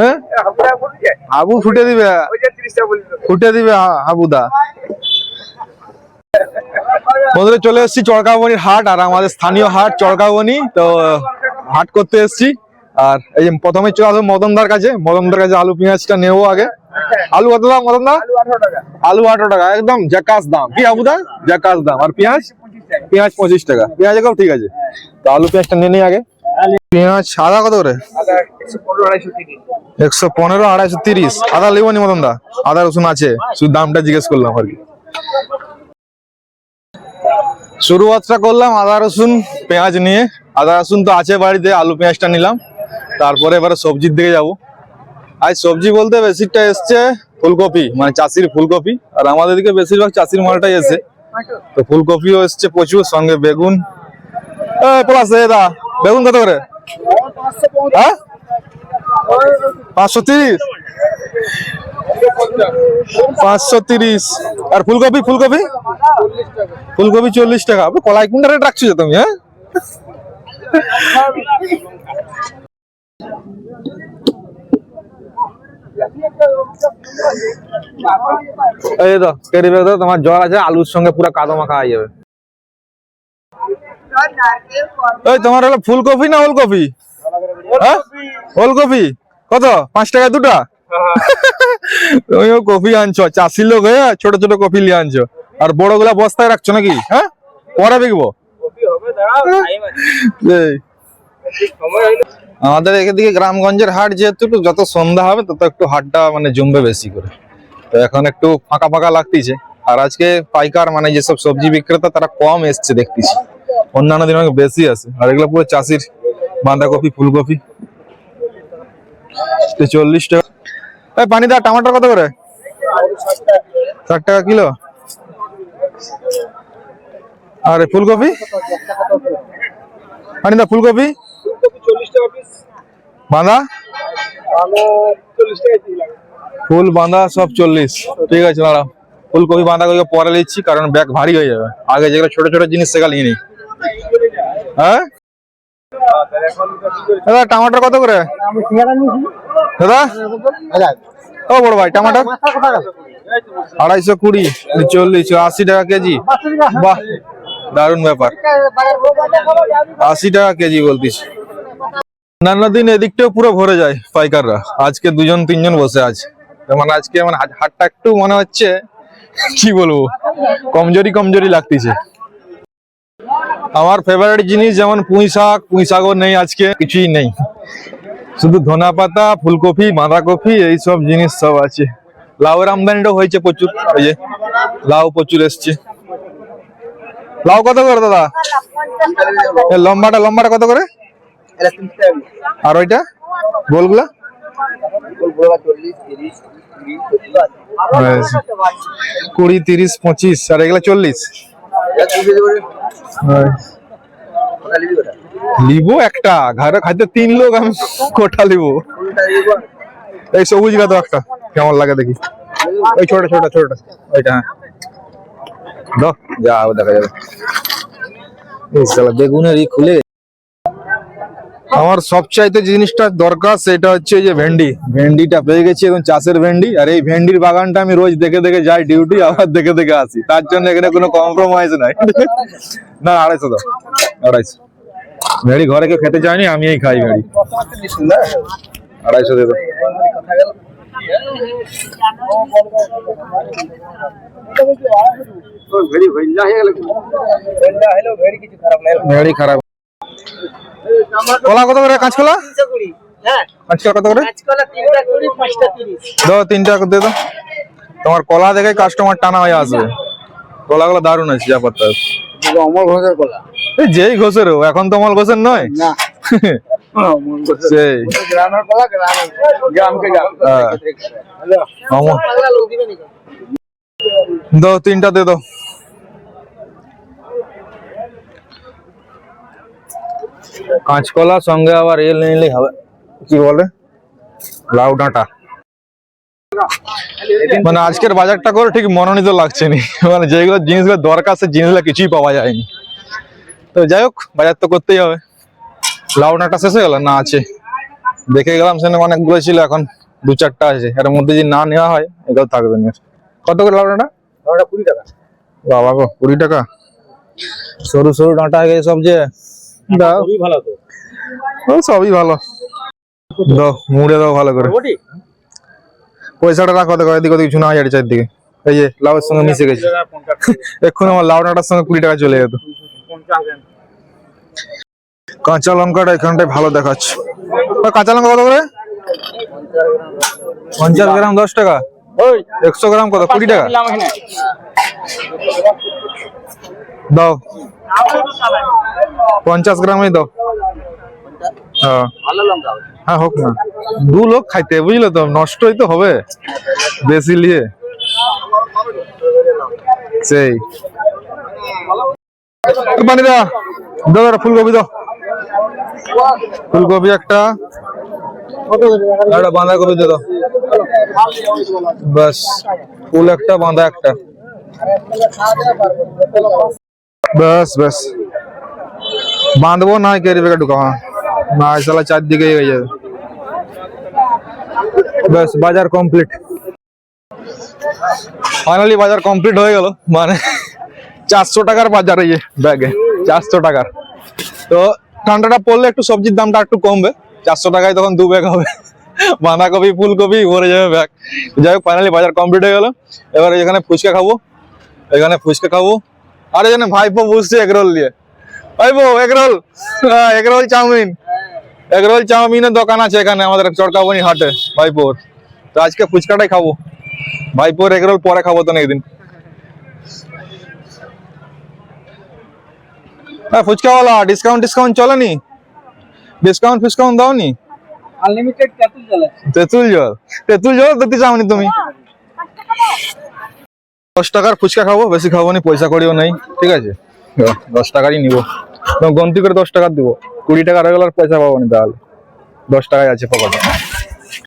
হ্যাঁ? হাবু ফুটে দিবে। ফুটে দিবে হাবুদা। বন্ধুরা চলে এসেছি চড়কাবনির হাট আর আমাদের স্থানীয় হাট চড়কাবনি তো হাট করতে এসেছি। আর এই যে প্রথমে চলে আসব মদনদার কাছে। মদনদার কাছে আলু পেঁয়াজটা নেব আগে। আলু কত দাম মদন দা আলু আঠারো টাকা একদম জাকাস দাম। কি আবুদা জাকাস দাম। আর পেঁয়াজ? পেঁয়াজ পঁচিশ টাকা। পেঁয়াজ ঠিক আছে। তো আলু পেঁয়াজটা নিয়ে নিই আগে। পেঁয়াজ আদা কত করে? একশো পনেরো, আড়াইশো তিরিশ। আদা লিবো নি মতন দা আদা, রসুন আছে। শুধু দামটা জিজ্ঞেস করলাম আর কি। শুরুয়াতটা করলাম আদা, রসুন, পেঁয়াজ নিয়ে। আদা, রসুন তো আছে বাড়িতে, আলু পেঁয়াজটা নিলাম। তারপরে এবারে সবজির দিকে যাব। আজ সবজি বলতে বেশিরটা এসছে ফুলকপি মানে চাষির ফুলকপি। আর আমাদের দিকে বেশিরভাগ চাষির মালটাই এসে। তো ফুলকপিও এসছে প্রচুর, সঙ্গে বেগুন। প্লাস দা বেগুন কত করে? হ্যাঁ? পাঁচশো তিরিশ। পাঁচশো তিরিশ। আর ফুলকপি ফুলকপি? ফুলকপি চল্লিশ টাকা। কলাই কোনটা রেট যে তুমি হ্যাঁ? এই তো তোমার জল আছে, আলুর সঙ্গে পুরো কাদো মাখা হয়ে যাবে। এই তোমার হলো ফুলকপি না ওলকপি? হ্যাঁ? ওলকপি? কত? পাঁচ টাকা দুটা? তুমিও কপি আনছো, চাষির লোক হয়ে ছোট ছোট কপি নিয়ে আনছো। আর বড়গুলা বস্তায় রাখছো নাকি? হ্যাঁ? পরে বিকবো। আমাদের এদিকে গ্রামগঞ্জের হাট যেহেতু একটু যত সন্ধ্যা হবে, তত একটু হাটটা মানে জমবে বেশি করে। তো এখন একটু ফাঁকা ফাঁকা লাগতেছে। আর আজকে পাইকার মানে যেসব সবজি বিক্রেতা, তারা কম এসছে দেখতেছি। অন্যান্য দিন অনেক বেশি আছে। আর এগুলো পুরো চাষির বাঁধাকপি, ফুলকপি। চল্লিশ টাকা। এই পানি দা টমাটোর কত করে? ষাট টাকা কিলো। আর, ফুলকপি? পানি দা ফুলকপি? বাঁধা? ফুল, বাঁধা, সব চল্লিশ। ঠিক আছে দাঁড়া ফুলকপি বাঁধাকপি পরে নিচ্ছি, কারণ ব্যাগ ভারী হয়ে যাবে। আগে যেগুলো ছোট ছোট জিনিস, সেগুলো নিয়ে নিই। হ্যাঁ? দাদা, টমাটোর কত করে? দাদা? ও বড় ভাই, টমাটো? আড়াইশো কুড়ি, চল্লিশ, আশি টাকা কেজি। বাহ, দারুণ ব্যাপার। আশি টাকা কেজি বলতিস। অন্যান্য দিন এদিকটাও পুরো ভরে যায় পাইকাররা। আজকে দুজন, তিনজন বসে আছে। মানে আজকে মানে হাটটা একটু মনে হচ্ছে, কি বলব কমজোরি কমজোরি লাগতেছে। আমার ফেভারিট জিনিস যেমন পুঁই শাক, পুঁই শাকও নেই আজকে, কিছুই নেই। শুধু ধনা পাতা, ফুলকপি, বাঁধাকপি, এইসব জিনিস সব আছে। লাউয়ের আমদানিটাও হয়েছে প্রচুর ওই যে, লাউ প্রচুর এসছে। লাউ কত করে দাদা? লম্বাটা লম্বাটা কত করে? আর ওইটা? গোলগুলা। কুড়ি, তিরিশ, পঁচিশ, আর এগুলা চল্লিশ। লিবো একটা, ঘরে খাইতে তিন লোক, আমি কোটা লিবো। এই সবুজ গাদো একটা, কেমন লাগে দেখি। ওই ছোট ছোট ছোট ওইটা। হ্যাঁ দাও যা, দেখা যাবে। বেগুনের ই খুলে আমার সবচাইতে জিনিসটা দরকার সেটা হচ্ছে এই যে ভেন্ডি। ভেন্ডিটা পেয়ে গেছি এখন চাষের ভেন্ডি। আর এই ভেন্ডির বাগানটা আমি রোজ দেখে দেখে যাই ডিউটি আবার দেখে দেখে আসি। তার জন্য এখানে কোনো কম্প্রোমাইজ নাই। না আড়াইশো দাও। আড়াইশো। ভেড়ি ঘরে কেউ খেতে চায়নি আমি এই খাই ভেড়ি। আড়াইশো দিয়ে দাও। ভেড়ি খারাপ কলা কত করে? কাঁচকলা? কাঁচকলা কত করে? দাও তিনটা করে দিয়ে দাও। তোমার কলা দেখে কাস্টমার টানা হয়ে আসবে। কলাগুলো দারুণ আছে যা পাত্তা অমর ঘোষের কলা। এই যেই ঘোষের এখন তো অমল ঘোষের নয়। না। সেই। গ্রামের কলা গ্রামকে গ্রাম। হ্যাঁ। দাও তিনটা দে দাও। কাঁচকলা সঙ্গে আবার এল নিলেই হবে। কি বলে? লাউ ডাঁটা। মানে আজকের বাজারটা করে ঠিক মনোনীত লাগছে নি। মানে যেগুলো জিনিসগুলো দরকার সে জিনিসগুলো কিছুই পাওয়া যায়নি। তো যাই হোক বাজার তো করতেই হবে। লাউ ডাঁটা শেষ হয়ে গেল? না আছে। দেখে গেলাম সেখানে অনেকগুলো ছিল এখন। দু চারটা আছে। এর মধ্যে যদি না নেওয়া হয় এগুলো থাকবে না। কত করে লাউডাটা ওটা কুড়ি টাকা। বাবা গো কুড়ি টাকা? সরু সরু ডাঁটা হয়ে গেছে সব যে দাও। খুবই ভালো তো? ও সবই ভালো। দাও মুড়ে দাও ভালো করে। পয়সাটা রাখো দেখো এদিক কিছু না যায় চারদিকে এই যে লাউয়ের সঙ্গে মিশে গেছে। এক্ষুনি আমার লাউ ডাঁটার সঙ্গে কুড়ি টাকা চলে যেত। কাঁচা লঙ্কাটা এখানটায় ভালো দেখাচ্ছে। কাঁচা লঙ্কা কত করে? পঞ্চাশ গ্রাম দশ টাকা। একশো গ্রাম কত? কুড়ি টাকা? দাও। পঞ্চাশ গ্রামই দাও। হ্যাঁ। হ্যাঁ হোক না। দু লোক খাইতে, বুঝলে তো? নষ্টই তো হবে। বেশি নিয়ে। সেই। দা ফুলকপি দাও। ফুলকপি একটা বাঁধাকপি দিয়ে দাও। বাস, ফুল একটা, বাঁধা একটা। বাস বাস। বাঁধবো না ক্যারি ব্যাগে ঢুকাবো না। সালা চারদিকে হয়ে যাবে ব্যাস বাজার কমপ্লিট ফাইনালি বাজার কমপ্লিট হয়ে গেল। মানে চারশো টাকার বাজার এই ব্যাগে, চারশো টাকার। তো ঠান্ডাটা পড়লে একটু সবজির দামটা একটু কমবে। চারশো টাকায় তখন দু ব্যাগ হবে। বাঁধাকপি, ফুলকপি, ভরে যাবে ব্যাগ। যাই হোক ফাইনালি বাজার কমপ্লিট হয়ে গেল। এবার এখানে ফুচকা খাব, এখানে ফুচকা খাব। আর এখানে ভাইপো বুঝছে এগরোল দিয়ে। ভাইপো এগরোল। হ্যাঁ এগরোল চাউমিন। এগরোল চাউমিনের দোকান আছে এখানে আমাদের চরকাবনি হাটে ভাইপোর। তো আজকে ফুচকাটাই খাব। ভাইপোর এগরোল পরে খাব তো না একদিন হ্যাঁ ফুচকাওয়ালা ডিসকাউন্ট ডিসকাউন্ট চলেনি? ডিসকাউন্ট ফিসকাউন্ট দাওনি? আনলিমিটেড ক্যাপসুল চলে তেঁতুল জল? তেঁতুল জল দিতে চাওনি তুমি? দশ টাকার ফুচকা খাব বেশি খাব নি পয়সা করিও নাই ঠিক আছে? দশ টাকারই নিবো। গন্তি করে দশ টাকার দিব। কুড়ি টাকা হয়ে আর পয়সা পাবো না তাহলে। দশ টাকায় আছে পকেটে।